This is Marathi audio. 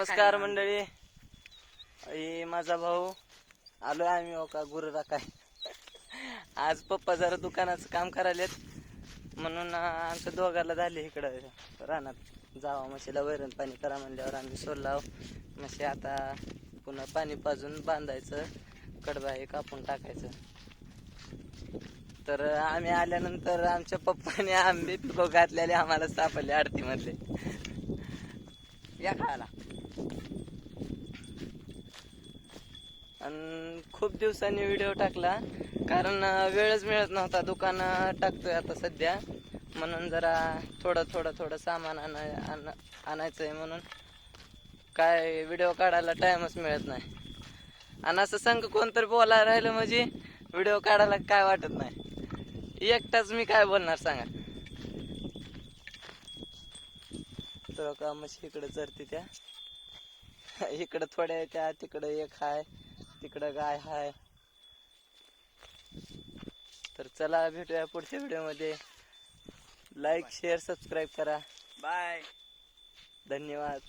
नमस्कार मंडळी. हे माझा भाऊ. आलोय आम्ही हो का गुरु राखाय आज पप्पा जरा दुकानाचं काम करायलेत. म्हणून आमच्या दोघाला झाले इकडं. रानात जावा म्हशीला वैरण पाणी करा म्हणल्यावर आम्ही सोडलाव म्हशी आता पुन्हा पाणी पाजून बांधायचं. कडबा हे कापून टाकायचं. तर आम्ही आल्यानंतर आमच्या पप्पाने आंबे पिको घातलेले आम्हाला सापडले आरतीमधले. या खायला. आणि खूप दिवसांनी व्हिडिओ टाकला कारण वेळच मिळत नव्हता. दुकान टाकतोय आता सध्या. म्हणून जरा थोडं थोडं थोडं सामान आणाय आण- आणायचं आहे म्हणून. काय व्हिडिओ काढायला टाईमच मिळत नाही. आणि असं संघ कोणतरी बोलायला राहिलं म्हणजे व्हिडिओ काढायला काय वाटत नाही. एकटाच मी काय बोलणार सांगा. तर का मशी इकडे चरते त्या. इकडं थोड्या त्या तिकडं एक हाय तिकडं गाय हाय. तर चला भेटूया पुढच्या व्हिडिओमध्ये. लाईक शेअर सबस्क्राईब करा. बाय धन्यवाद.